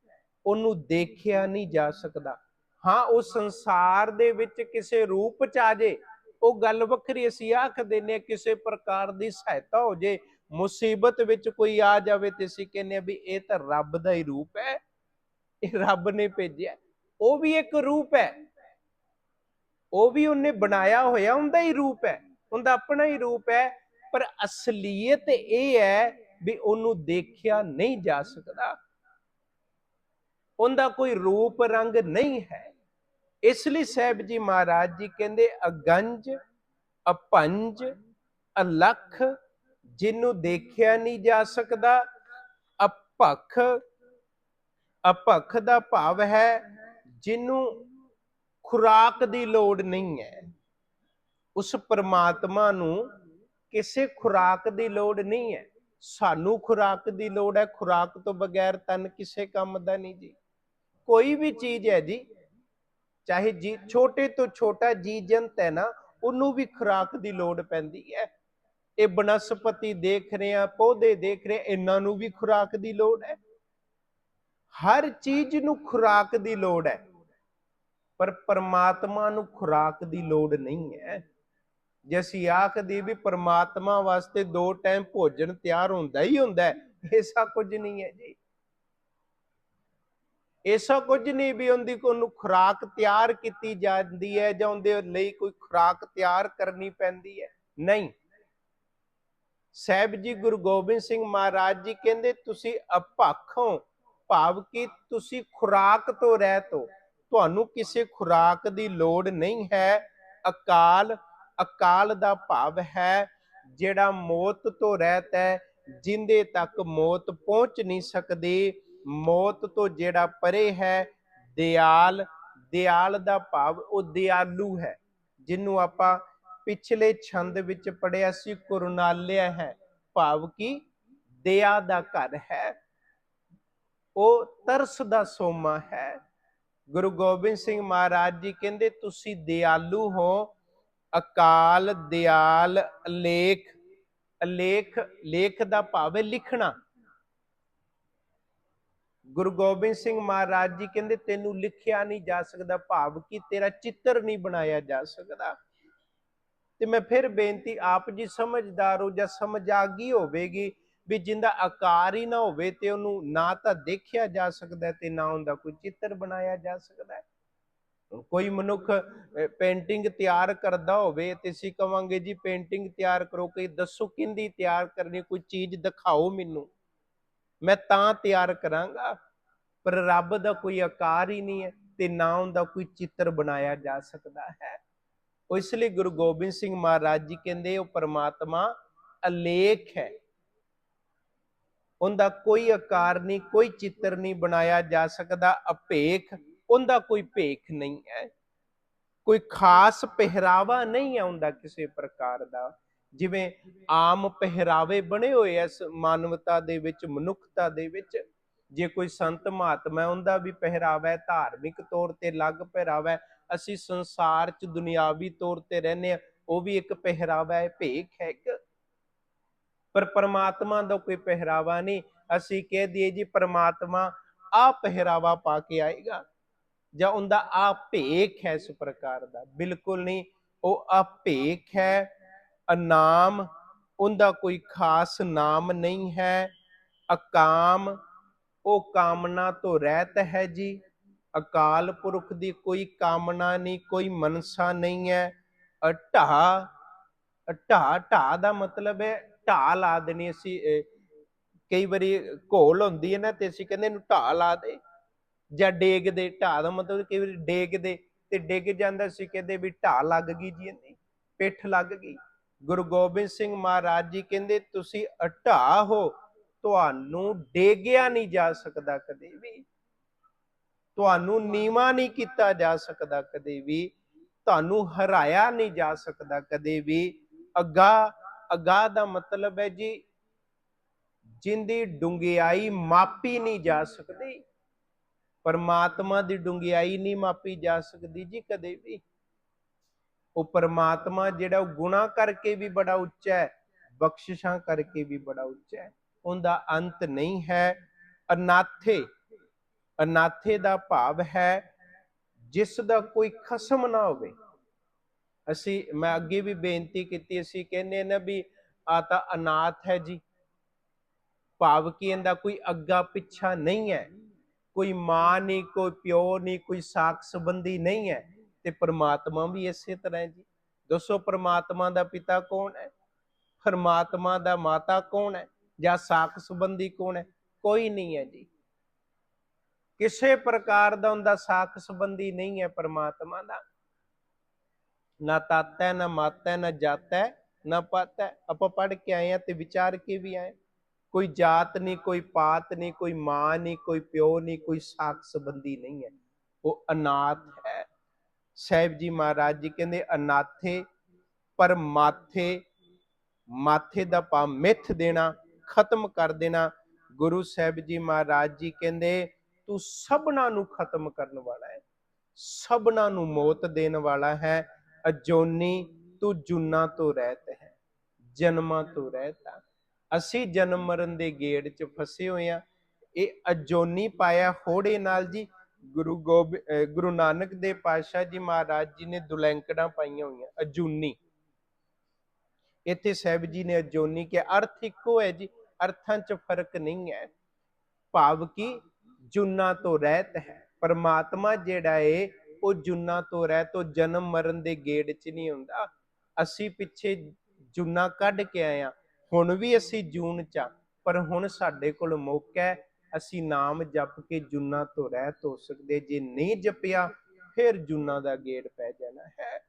ਉਹਨੂੰ ਦੇਖਿਆ ਨਹੀਂ ਜਾ ਸਕਦਾ। ਹਾਂ ਉਹ ਸੰਸਾਰ ਦੇ ਵਿੱਚ ਕਿਸੇ ਰੂਪ ਚ ਆ ਜੇ ਉਹ ਗੱਲ ਵੱਖਰੀ ਅਸੀਂ ਆਖ ਦਿੰਨੇ ਹਾਂ, ਕਿਸੇ ਪ੍ਰਕਾਰ ਦੀ ਸਹਾਇਤਾ ਹੋ ਜੇ ਮੁਸੀਬਤ ਵਿੱਚ ਕੋਈ ਆ ਜਾਵੇ ਤੇ ਅਸੀਂ ਕਹਿੰਦੇ ਆ ਵੀ ਇਹ ਤਾਂ ਰੱਬ ਦਾ ਹੀ ਰੂਪ ਹੈ ਇਹ ਰੱਬ ਨੇ ਭੇਜਿਆ ਉਹ ਵੀ ਇੱਕ ਰੂਪ ਹੈ ਉਹ ਵੀ ਉਹਨੇ ਬਣਾਇਆ ਹੋਇਆ ਉਹਦਾ ਹੀ ਰੂਪ ਹੈ ਉਹਦਾ ਆਪਣਾ ਹੀ ਰੂਪ ਹੈ ਪਰ ਅਸਲੀਅਤ ਇਹ ਹੈ ਵੀ ਉਹਨੂੰ ਦੇਖਿਆ ਨਹੀਂ ਜਾ ਸਕਦਾ। ਉਹਦਾ ਕੋਈ ਰੂਪ ਰੰਗ ਨਹੀਂ ਹੈ। ਇਸ ਲਈ ਸਾਹਿਬ ਜੀ ਮਹਾਰਾਜ ਜੀ ਕਹਿੰਦੇ, ਅਗੰਜ, ਅਪੰਜ, ਅਲਖ, ਜਿਹਨੂੰ ਦੇਖਿਆ ਨਹੀਂ ਜਾ ਸਕਦਾ, ਅਪਖ ਅਪਖ ਦਾ ਭਾਵ ਹੈ, ਜਿਹਨੂੰ ਖੁਰਾਕ ਦੀ ਲੋੜ ਨਹੀਂ ਹੈ। ਉਸ ਪਰਮਾਤਮਾ ਨੂੰ ਕਿਸੇ ਖੁਰਾਕ ਦੀ ਲੋੜ ਨਹੀਂ ਹੈ। ਸਾਨੂੰ ਖੁਰਾਕ ਦੀ ਲੋੜ ਹੈ। ਖੁਰਾਕ ਤੋਂ ਬਗੈਰ ਤਨ ਕਿਸੇ ਕੰਮ ਦਾ ਨਹੀਂ ਜੀ। ਕੋਈ ਵੀ ਚੀਜ਼ ਹੈ ਜੀ, ਚਾਹੇ ਜੀ ਛੋਟੇ ਤੋਂ ਛੋਟਾ ਜੀ ਜੰਤ ਹੈ ਨਾ, ਉਹਨੂੰ ਵੀ ਖੁਰਾਕ ਦੀ ਲੋੜ ਪੈਂਦੀ ਹੈ। ਇਹ ਬਨਸਪਤੀ ਦੇਖ ਰਹੇ ਆ ਪੌਦੇ ਦੇਖ ਰਹੇ ਇਹਨਾਂ ਨੂੰ ਵੀ ਖੁਰਾਕ ਦੀ ਲੋੜ ਹੈ। ਹਰ ਚੀਜ਼ ਨੂੰ ਖੁਰਾਕ ਦੀ ਲੋੜ ਹੈ, ਪਰ ਪਰਮਾਤਮਾ ਨੂੰ ਖੁਰਾਕ ਦੀ ਲੋੜ ਨਹੀਂ ਹੈ। ਜੇ ਅਸੀਂ ਆਖਦੇ ਵੀ ਪਰਮਾਤਮਾ ਵਾਸਤੇ ਦੋ ਟਾਈਮ ਭੋਜਨ ਤਿਆਰ ਹੁੰਦਾ ਹੀ ਹੁੰਦਾ ਐਸਾ ਕੁਝ ਨਹੀਂ ਹੈ ਜੀ। ਐਸਾ ਕੁਝ ਨਹੀਂ ਵੀ ਉਹਦੀ ਕੋਨੂੰ ਖੁਰਾਕ ਤਿਆਰ ਕੀਤੀ ਜਾਂਦੀ ਹੈ ਜਾਂ ਉਹਦੇ ਲਈ ਕੋਈ ਖੁਰਾਕ ਤਿਆਰ ਕਰਨੀ ਪੈਂਦੀ ਹੈ? ਨਹੀਂ। ਸਾਹਿਬ ਜੀ, ਗੁਰੂ ਗੋਬਿੰਦ ਸਿੰਘ ਮਹਾਰਾਜ ਜੀ ਕਹਿੰਦੇ, ਤੁਸੀਂ ਅਪੱਖੋਂ ਭਾਵ ਕਿ ਤੁਸੀਂ ਖੁਰਾਕ ਤੋਂ ਰਹਿਤ ਹੋ। ਤੁਹਾਨੂੰ ਕਿਸੇ ਖੁਰਾਕ ਦੀ ਲੋੜ ਨਹੀਂ ਹੈ। ਅਕਾਲ ਅਕਾਲ ਦਾ ਭਾਵ ਹੈ, ਜਿਹੜਾ ਮੌਤ ਤੋਂ ਰਹਿਤ ਹੈ, ਜਿੰਦੇ ਤੱਕ ਮੌਤ ਪਹੁੰਚ ਨਹੀਂ ਸਕਦੀ। ਮੌਤ ਤੋਂ ਜਿਹੜਾ ਪਰੇ ਹੈ, ਦਿਆਲ ਦਿਆਲ ਦਾ ਭਾਵ ਉਹ ਦਿਆਲੂ ਹੈ, ਜਿਹਨੂੰ ਆਪਾਂ ਪਿਛਲੇ ਛੰਦ ਵਿੱਚ ਪੜਿਆ ਸੀ ਕਰੁਣਾਲਿਆ ਹੈ। ਭਾਵ ਕਿ? ਦਇਆ ਦਾ ਘਰ ਹੈ। ਉਹ ਤਰਸ ਦਾ ਸੋਮਾ ਹੈ। ਗੁਰੂ ਗੋਬਿੰਦ ਸਿੰਘ ਮਹਾਰਾਜ ਜੀ ਕਹਿੰਦੇ, ਤੁਸੀਂ ਦਿਆਲੂ ਹੋ। ਅਕਾਲ, ਦਿਆਲ, ਲੇਖ ਲੇਖ ਲੇਖ ਦਾ ਭਾਵ ਹੈ ਲਿਖਣਾ। ਗੁਰੂ ਗੋਬਿੰਦ ਸਿੰਘ ਮਹਾਰਾਜ ਜੀ ਕਹਿੰਦੇ, ਤੈਨੂੰ ਲਿਖਿਆ ਨਹੀਂ ਜਾ ਸਕਦਾ ਭਾਵ ਕਿ ਤੇਰਾ ਚਿੱਤਰ ਨਹੀਂ ਬਣਾਇਆ ਜਾ ਸਕਦਾ। ਤੇ ਮੈਂ ਫਿਰ ਬੇਨਤੀ, ਆਪ ਜੀ ਸਮਝਦਾਰ ਹੋ ਜਾਂ ਸਮਝ ਆ ਗਈ ਹੋਵੇਗੀ ਵੀ ਜਿੰਦਾ ਆਕਾਰ ਹੀ ਨਾ ਹੋਵੇ ਤੇ ਉਹਨੂੰ ਨਾ ਤਾਂ ਦੇਖਿਆ ਜਾ ਸਕਦਾ ਤੇ ਨਾ ਉਹਦਾ ਕੋਈ ਚਿੱਤਰ ਬਣਾਇਆ ਜਾ ਸਕਦਾ। ਕੋਈ ਮਨੁੱਖ ਪੇਂਟਿੰਗ ਤਿਆਰ ਕਰਦਾ ਹੋਵੇ ਤੇ ਅਸੀਂ ਕਵਾਂਗੇ, ਜੀ ਪੇਂਟਿੰਗ ਤਿਆਰ ਕਰੋ ਕਿ ਦੱਸੋ ਕਿੰਦੀ ਤਿਆਰ ਕਰਨੀ, ਕੋਈ ਚੀਜ਼ ਦਿਖਾਓ ਮੈਨੂੰ। ਮੈਂ ਤਾਂ ਤਿਆਰ ਕਰਾਂਗਾ, ਪਰ ਰੱਬ ਦਾ ਕੋਈ ਆਕਾਰ ਹੀ ਨਹੀਂ ਹੈ ਤੇ ਨਾ ਉਹਦਾ ਕੋਈ ਚਿੱਤਰ ਬਣਾਇਆ ਜਾ ਸਕਦਾ ਹੈ। ਉਹ ਇਸ ਲਈ ਗੁਰੂ ਗੋਬਿੰਦ ਸਿੰਘ ਮਹਾਰਾਜ ਜੀ ਕਹਿੰਦੇ, ਉਹ ਪਰਮਾਤਮਾ ਅਲੇਖ ਹੈ। ਉਹਦਾ ਕੋਈ ਆਕਾਰ ਨਹੀਂ, ਕੋਈ ਚਿੱਤਰ ਨਹੀਂ ਬਣਾਇਆ ਜਾ ਸਕਦਾ ਅਭੇਖ ਉਹਦਾ ਕੋਈ ਭੇਖ ਨਹੀਂ ਹੈ। ਕੋਈ ਖਾਸ ਪਹਿਰਾਵਾ ਨਹੀਂ ਹੈ ਉਹਦਾ ਕਿਸੇ ਪ੍ਰਕਾਰ ਦਾ। ਜਿਵੇਂ ਆਮ ਪਹਿਰਾਵੇ ਬਣੇ ਹੋਏ ਐ ਇਸ ਮਾਨਵਤਾ ਦੇ ਵਿੱਚ, ਮਨੁੱਖਤਾ ਦੇ ਵਿੱਚ, ਜੇ ਕੋਈ ਸੰਤ ਮਹਾਤਮਾ ਉਹਦਾ ਵੀ ਪਹਿਰਾਵਾ ਹੈ ਧਾਰਮਿਕ ਤੌਰ ਤੇ ਅਲੱਗ ਪਹਿਰਾਵਾ ਹੈ ਅਸੀਂ ਸੰਸਾਰ 'ਚ ਦੁਨਿਆਵੀ ਤੌਰ ਤੇ ਰਹਿੰਦੇ ਆ ਉਹ ਵੀ ਇੱਕ ਪਹਿਰਾਵਾ ਹੈ ਭੇਖ ਹੈ ਇੱਕ। ਪਰ ਪਰਮਾਤਮਾ ਦਾ ਕੋਈ ਪਹਿਰਾਵਾ ਨਹੀਂ। ਅਸੀਂ ਕਹਿ ਦਈਏ ਜੀ ਪਰਮਾਤਮਾ ਆ ਪਹਿਰਾਵਾ ਪਾ ਕੇ ਆਏਗਾ, ਜਾਂ ਉਹਦਾ ਆ ਭੇਖ ਹੈ ਇਸ ਪ੍ਰਕਾਰ ਦਾ। ਬਿਲਕੁਲ ਨਹੀਂ, ਉਹ ਆ ਭੇਖ ਹੈ ਅਨਾਮ, ਉਹਦਾ ਕੋਈ ਖਾਸ ਨਾਮ ਨਹੀਂ ਹੈ। ਅਕਾਮ, ਉਹ ਕਾਮਨਾ ਤੋਂ ਰਹਿਤ ਹੈ ਜੀ। ਅਕਾਲ ਪੁਰਖ ਦੀ ਕੋਈ ਕਾਮਨਾ ਨਹੀਂ, ਕੋਈ ਮਨਸਾ ਨਹੀਂ ਹੈ। ਢਾ ਢਾ ਢਾ ਦਾ ਮਤਲਬ ਹੈ, ਢਾ ਲਾ ਦੇਣੀ ਅਸੀਂ ਕਈ ਵਾਰੀ ਘੋਲ ਹੁੰਦੀ ਹੈ ਨਾ ਤੇ ਅਸੀਂ ਕਹਿੰਦੇ ਇਹਨੂੰ ਢਾਹ ਲਾ ਦੇ ਜਾਂ ਡੇਗ ਦੇ ਢਾਹ ਦਾ ਮਤਲਬ ਕਈ ਵਾਰੀ ਡੇਗ ਦੇ ਤੇ ਡਿੱਗ ਜਾਂਦਾ ਸੀ, ਕਹਿੰਦੇ ਵੀ ਢਾਹ ਲੱਗ ਗਈ ਜੀ ਇਹਦੀ ਪਿੱਠ ਲੱਗ ਗਈ। ਗੁਰੂ ਗੋਬਿੰਦ ਸਿੰਘ ਮਹਾਰਾਜ ਜੀ ਕਹਿੰਦੇ, ਤੁਸੀਂ ਅਢਾ ਹੋ, ਤੁਹਾਨੂੰ ਡੇਗਿਆ ਨਹੀਂ ਜਾ ਸਕਦਾ ਕਦੇ ਵੀ। ਤੁਹਾਨੂੰ ਨੀਵਾ ਨਹੀਂ ਕੀਤਾ ਜਾ ਸਕਦਾ ਕਦੇ ਵੀ। ਤੁਹਾਨੂੰ ਹਰਾਇਆ ਨਹੀਂ ਜਾ ਸਕਦਾ ਕਦੇ ਵੀ। ਅਗਾ ਅਗਾ ਦਾ ਮਤਲਬ ਹੈ ਜੀ, ਜਿੰਦੀ ਡੁੰਗਿਆਈ ਮਾਪੀ ਨਹੀਂ ਜਾ ਸਕਦੀ। ਪਰਮਾਤਮਾ ਦੀ ਡੁੰਗਿਆਈ ਨਹੀਂ ਮਾਪੀ ਜਾ ਸਕਦੀ ਜੀ ਕਦੇ ਵੀ। ਉਹ ਪਰਮਾਤਮਾ ਜਿਹੜਾ ਉਹ ਗੁਣਾ ਕਰਕੇ ਵੀ ਬੜਾ ਉੱਚਾ ਹੈ, ਬਖਸ਼ਿਸ਼ਾਂ ਕਰਕੇ ਵੀ ਬੜਾ ਉੱਚਾ ਹੈ। ਉਹਦਾ ਅੰਤ ਨਹੀਂ ਹੈ। ਅਨਾਥੇ ਅਨਾਥੇ ਦਾ ਭਾਵ ਹੈ, ਜਿਸ ਦਾ ਕੋਈ ਖਸਮ ਨਾ ਹੋਵੇ। ਅਸੀਂ, ਮੈਂ ਅੱਗੇ ਵੀ ਬੇਨਤੀ ਕੀਤੀ, ਅਸੀਂ ਕਹਿੰਦੇ ਨਾ ਵੀ ਆ ਤਾਂ ਅਨਾਥ ਹੈ ਜੀ। ਭਾਵ ਕਿ ਇਹਦਾ ਕੋਈ ਅੱਗਾ ਪਿੱਛਾ ਨਹੀਂ ਹੈ। ਕੋਈ ਮਾਂ ਨਹੀਂ, ਕੋਈ ਪਿਓ ਨਹੀਂ, ਕੋਈ ਸਾਖ ਸੰਬੰਧੀ ਨਹੀਂ ਹੈ। ਤੇ ਪ੍ਰਮਾਤਮਾ ਵੀ ਇਸੇ ਤਰ੍ਹਾਂ ਹੈ ਜੀ। ਦੱਸੋ ਪਰਮਾਤਮਾ ਦਾ ਪਿਤਾ ਕੌਣ ਹੈ? ਪਰਮਾਤਮਾ ਦਾ ਮਾਤਾ ਕੌਣ ਹੈ? ਜਾਂ ਸਾਖ ਸੰਬੰਧੀ ਕੌਣ ਹੈ? ਕੋਈ ਨਹੀਂ ਹੈ ਜੀ। ਕਿਸੇ ਪ੍ਰਕਾਰ ਦਾ ਉਹਦਾ ਸਾਖ ਸੰਬੰਧੀ ਨਹੀਂ ਹੈ ਪਰਮਾਤਮਾ ਦਾ। ਨਾ ਤਾਤਾ ਹੈ, ਨਾ ਮਾਤਾ ਹੈ, ਨਾ ਜਾਤਾ ਹੈ, ਨਾ ਪਾਤਾ ਹੈ। ਆਪਾਂ ਪੜ੍ਹ ਕੇ ਆਏ ਆ ਤੇ ਵਿਚਾਰ ਕੇ ਵੀ ਆਏ ਕੋਈ ਜਾਤ ਨਹੀਂ, ਕੋਈ ਪਾਤ ਨਹੀਂ, ਕੋਈ ਮਾਂ ਨਹੀਂ, ਕੋਈ ਪਿਓ ਨਹੀਂ, ਕੋਈ ਸਾਖ ਸੰਬੰਧੀ ਨਹੀਂ ਹੈ। ਉਹ ਅਨਾਥ ਹੈ। ਸਾਹਿਬ ਜੀ ਮਹਾਰਾਜ ਜੀ ਕਹਿੰਦੇ, ਅਨਾਥੇ ਪਰ ਮਾਥੇ ਮਾਥੇ ਦਾ ਪਾ ਮਿੱਥ ਦੇਣਾ, ਖਤਮ ਕਰ ਦੇਣਾ। ਗੁਰੂ ਸਾਹਿਬ ਜੀ ਮਹਾਰਾਜ ਜੀ ਕਹਿੰਦੇ, ਤੂੰ ਸਭਨਾ ਨੂੰ ਖਤਮ ਕਰਨ ਵਾਲਾ ਹੈ। ਸਭਨਾ ਨੂੰ ਮੌਤ ਦੇਣ ਵਾਲਾ ਹੈ। ਅਜੋਨੀ, ਤੂੰ ਜੁਨਾ ਤੋਂ ਰਹਿਤ ਹੈ, ਜਨਮਾਂ ਤੋਂ ਰਹਿਤ ਆ। ਅਸੀਂ ਜਨਮ ਮਰਨ ਦੇ ਗੇੜ 'ਚ ਫਸੇ ਹੋਏ ਆ। ਇਹ ਅਜੋਨੀ ਪਾਇਆ ਹੋੜੇ ਨਾਲ ਜੀ। ਗੁਰੂ ਗੋਬਿੰਦ ਗੁਰੂ ਨਾਨਕ ਦੇ ਪਾਤਸ਼ਾਹ ਜੀ ਮਹਾਰਾਜ ਜੀ ਨੇ ਦੁਲੈਂਕੜਾਂ ਪਾਈਆਂ ਹੋਈਆਂ, ਅਜੂਨੀ। ਇੱਥੇ ਸਾਹਿਬ ਜੀ ਨੇ ਅਜੂਨੀ ਕਿ ਅਰਥ ਇੱਕੋ ਹੈ ਜੀ, ਅਰਥਾਂ 'ਚ ਫ਼ਰਕ ਨਹੀਂ ਹੈ। ਭਾਵ ਕਿ ਜੁਨਾ ਤੋਂ ਰਹਿਤ ਹੈ। ਪਰਮਾਤਮਾ ਜਿਹੜਾ ਏ, ਉਹ ਜੁਨਾ ਤੋਂ ਰਹਿਤ, ਉਹ ਜਨਮ ਮਰਨ ਦੇ ਗੇੜ 'ਚ ਨਹੀਂ ਹੁੰਦਾ। ਅਸੀਂ ਪਿੱਛੇ ਜੁਨਾ ਕੱਢ ਕੇ ਆਏ ਆ ਹੁਣ ਵੀ ਅਸੀਂ ਜੂਨ 'ਚ ਆ ਪਰ ਹੁਣ ਸਾਡੇ ਕੋਲ ਮੌਕਾ ਹੈ। ਅਸੀਂ ਨਾਮ ਜਪ ਕੇ ਜੁਨਾ ਤੋਂ ਰਹਿਤ ਹੋ ਸਕਦੇ, ਜੇ ਨਹੀਂ ਜਪਿਆ, ਫਿਰ ਜੁਨਾ ਦਾ ਗੇੜ ਪੈ ਜਾਣਾ ਹੈ।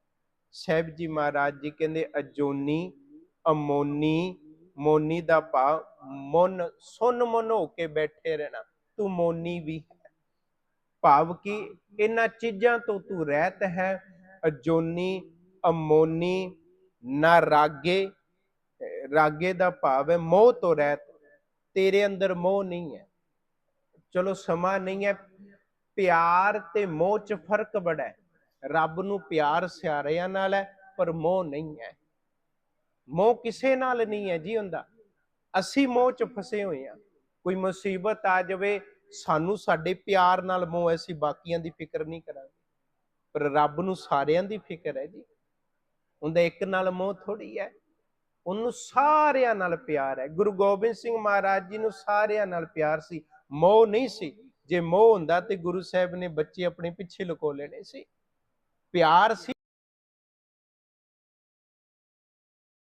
ਸਾਹਿਬ ਜੀ ਮਹਾਰਾਜ ਜੀ ਕਹਿੰਦੇ, ਅਜੋਨੀ, ਅਮੋਨੀ, ਮੋਨੀ ਦਾ ਭਾਵ, ਮਨ, ਸੁਨ ਮਨ ਹੋ ਕੇ ਬੈਠੇ ਰਹਿਣਾ, ਤੂੰ ਮੋਨੀ ਵੀ ਹੈ। ਭਾਵ ਕਿ ਇਹਨਾਂ ਚੀਜ਼ਾਂ ਤੋਂ ਤੂੰ ਰਹਿਤ ਹੈ, ਅਜੋਨੀ, ਅਮੋਨੀ, ਨਾ ਰਾਗੇ ਰਾਗੇ ਦਾ ਭਾਵ ਹੈ, ਮੋਹ ਤੋਂ ਰਹਿਤ, ਤੇਰੇ ਅੰਦਰ ਮੋਹ ਨਹੀਂ ਹੈ। ਚਲੋ ਸਮਾਂ ਨਹੀਂ ਹੈ। ਪਿਆਰ ਤੇ ਮੋਹ 'ਚ ਫ਼ਰਕ ਬੜਾ ਹੈ। ਰੱਬ ਨੂੰ ਪਿਆਰ ਸਿਆਰਿਆਂ ਨਾਲ ਹੈ, ਪਰ ਮੋਹ ਨਹੀਂ ਹੈ। ਮੋਹ ਕਿਸੇ ਨਾਲ ਨਹੀਂ ਹੈ ਜੀ ਹੁੰਦਾ। ਅਸੀਂ ਮੋਹ 'ਚ ਫਸੇ ਹੋਏ ਆ ਕੋਈ ਮੁਸੀਬਤ ਆ ਜਾਵੇ, ਸਾਨੂੰ ਸਾਡੇ ਪਿਆਰ ਨਾਲ ਮੋਹ ਹੈ, ਅਸੀਂ ਬਾਕੀਆਂ ਦੀ ਫਿਕਰ ਨਹੀਂ ਕਰਾਂਗੇ। ਪਰ ਰੱਬ ਨੂੰ ਸਾਰਿਆਂ ਦੀ ਫਿਕਰ ਹੈ ਜੀ। ਉਹਦਾ ਇੱਕ ਨਾਲ ਮੋਹ ਥੋੜੀ ਹੈ। ਉਹਨੂੰ ਸਾਰਿਆਂ ਨਾਲ ਪਿਆਰ ਹੈ। ਗੁਰੂ ਗੋਬਿੰਦ ਸਿੰਘ ਮਹਾਰਾਜ ਜੀ ਨੂੰ ਸਾਰਿਆਂ ਨਾਲ ਪਿਆਰ ਸੀ। ਮੋਹ ਨਹੀਂ ਸੀ। ਜੇ ਮੋਹ ਹੁੰਦਾ ਤੇ ਗੁਰੂ ਸਾਹਿਬ ਨੇ ਬੱਚੇ ਆਪਣੇ ਪਿੱਛੇ ਲੁਕੋ ਲੈਣੇ ਸੀ। ਪਿਆਰ ਸੀ।